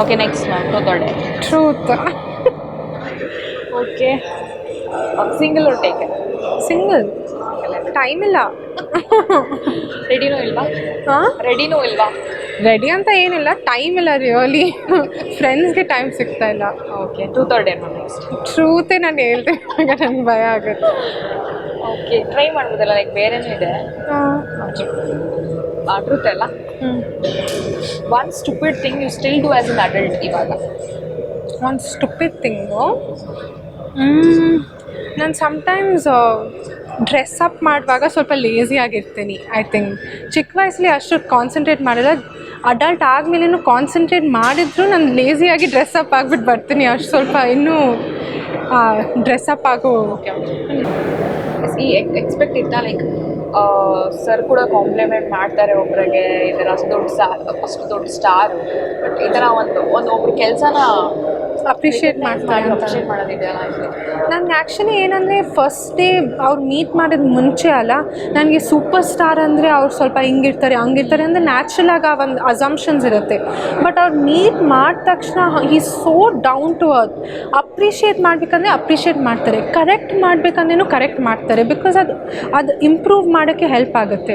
Okay next ma'am ಗೊತ್ತೊಳ್ಳೆ truth okay single or take single time ಇಲ್ಲ. ರೆಡಿನೂ ಇಲ್ವಾ? ಹಾಂ? ರೆಡಿನೂ ಇಲ್ವಾ? ರೆಡಿ ಅಂತ ಏನಿಲ್ಲ. ಟೈಮ್ ಇಲ್ಲ ರಿಯಲಿ ಫ್ರೆಂಡ್ಸ್ಗೆ ಟೈಮ್ ಸಿಗ್ತಾ ಇಲ್ಲ. ಓಕೆ ಟೂ ತರ್ಡ್ ಏನು ನೆಕ್ಸ್ಟ್ ಟ್ರೂತೇ ನಾನು ಹೇಳ್ದೆ ನನಗೆ ಭಯ ಆಗುತ್ತೆ. ಓಕೆ ಟ್ರೈ ಮಾಡ್ಬೋದಲ್ಲ ಲೈಕ್ ಬೇರೆನೂ ಇದೆ? ಟ್ರೂತ್ ಅಲ್ಲ ಹ್ಞೂ one stupid thing you still do as an adult ಇವಾಗ. ಒಂದು ಸ್ಟುಪಿಡ್ ಥಿಂಗು ನಾನು ಸಮ್ಟೈಮ್ಸ್ ಡ್ರೆಸ್ ಅಪ್ ಮಾಡುವಾಗ ಸ್ವಲ್ಪ ಲೇಸಿ ಆಗಿರ್ತೀನಿ ಐ ಥಿಂಕ್ ಚಿಕ್ಕ ವಯಸ್ಸಲ್ಲಿ ಅಷ್ಟು ಕಾನ್ಸಂಟ್ರೇಟ್ ಮಾಡಿಲ್ಲ. ಅಡಲ್ಟ್ ಆದಮೇಲೇನು ಕಾನ್ಸಂಟ್ರೇಟ್ ಮಾಡಿದ್ರು ನಾನು ಲೇಸಿಯಾಗಿ ಡ್ರೆಸ್ ಅಪ್ ಆಗಿಬಿಟ್ಟು ಬರ್ತೀನಿ. ಅಷ್ಟು ಸ್ವಲ್ಪ ಇನ್ನೂ ಡ್ರೆಸ್ ಅಪ್ ಆಗೋ ಈ ಎಕ್ಸ್ಪೆಕ್ಟ್ ಇತ್ತಾ ಲೈಕ್ ಸರ್ ಕೂಡ ಕಾಂಪ್ಲಿಮೆಂಟ್ ಮಾಡ್ತಾರೆ ಒಬ್ಬರಿಗೆ ಈ ಥರ ಅಷ್ಟು ದೊಡ್ಡ ಸ್ಟಾರ್ ಅಷ್ಟು ದೊಡ್ಡ ಸ್ಟಾರು ಬಟ್ ಈ ಥರ ಒಂದು ಒಂದು ಒಬ್ರು ಕೆಲಸನ ಅಪ್ರಿಷಿಯೇಟ್ ಮಾಡ್ತಾರೆ ಅಪ್ರಿಷಿಯೇಟ್ ಮಾಡೋದಿದೆಯಲ್ಲ ನನಗೆ ಆ್ಯಕ್ಚುಲಿ ಏನಂದರೆ ಫಸ್ಟ್ ಡೇ ಅವ್ರು ಮೀಟ್ ಮಾಡಿದ ಮುಂಚೆ ಅಲ್ಲ ನನಗೆ ಸೂಪರ್ ಸ್ಟಾರ್ ಅಂದರೆ ಅವ್ರು ಸ್ವಲ್ಪ ಹಿಂಗಿರ್ತಾರೆ ಹಂಗಿರ್ತಾರೆ ಅಂದರೆ ನ್ಯಾಚುರಲ್ ಆಗಿ ಆ ಒಂದು ಅಸಂಪ್ಷನ್ಸ್ ಇರುತ್ತೆ. ಬಟ್ ಅವ್ರು ಮೀಟ್ ಮಾಡಿದ ತಕ್ಷಣ ಈ so down to earth appreciate ಮಾಡಬೇಕಂದ್ರೆ ಅಪ್ರಿಷಿಯೇಟ್ ಮಾಡ್ತಾರೆ. ಕರೆಕ್ಟ್ ಮಾಡಬೇಕಂದ್ರೂ ಕರೆಕ್ಟ್ ಮಾಡ್ತಾರೆ. ಬಿಕಾಸ್ ಅದು ಅದು ಇಂಪ್ರೂವ್ ಮಾಡೋಕ್ಕೆ ಹೆಲ್ಪ್ ಆಗುತ್ತೆ.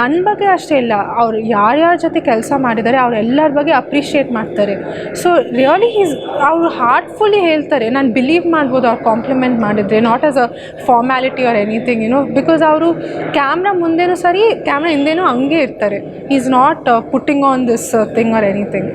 ನನ್ನ ಬಗ್ಗೆ ಅಷ್ಟೇ ಇಲ್ಲ ಅವ್ರು ಯಾರ್ಯಾರ ಜೊತೆ ಕೆಲಸ ಮಾಡಿದ್ದಾರೆ ಅವರೆಲ್ಲರ ಬಗ್ಗೆ ಅಪ್ರಿಷಿಯೇಟ್ ಮಾಡ್ತಾರೆ. ಸೊ ರಿಯಲಿ ಹೀಸ್ ಅವರು ಹಾರ್ಟ್ಫುಲ್ಲಿ ಹೇಳ್ತಾರೆ, ನಾನು ಬಿಲೀವ್ ಮಾಡ್ಬೋದು ಅವ್ರು ಕಾಂಪ್ಲಿಮೆಂಟ್ ಮಾಡಿದರೆ not as a formality or anything you know because ಅವರು ಕ್ಯಾಮ್ರಾ ಮುಂದೆನೂ ಸರಿ ಕ್ಯಾಮ್ರಾ ಹಿಂದೆನೂ ಹಂಗೆ ಇರ್ತಾರೆ. Is not putting on this thing or anything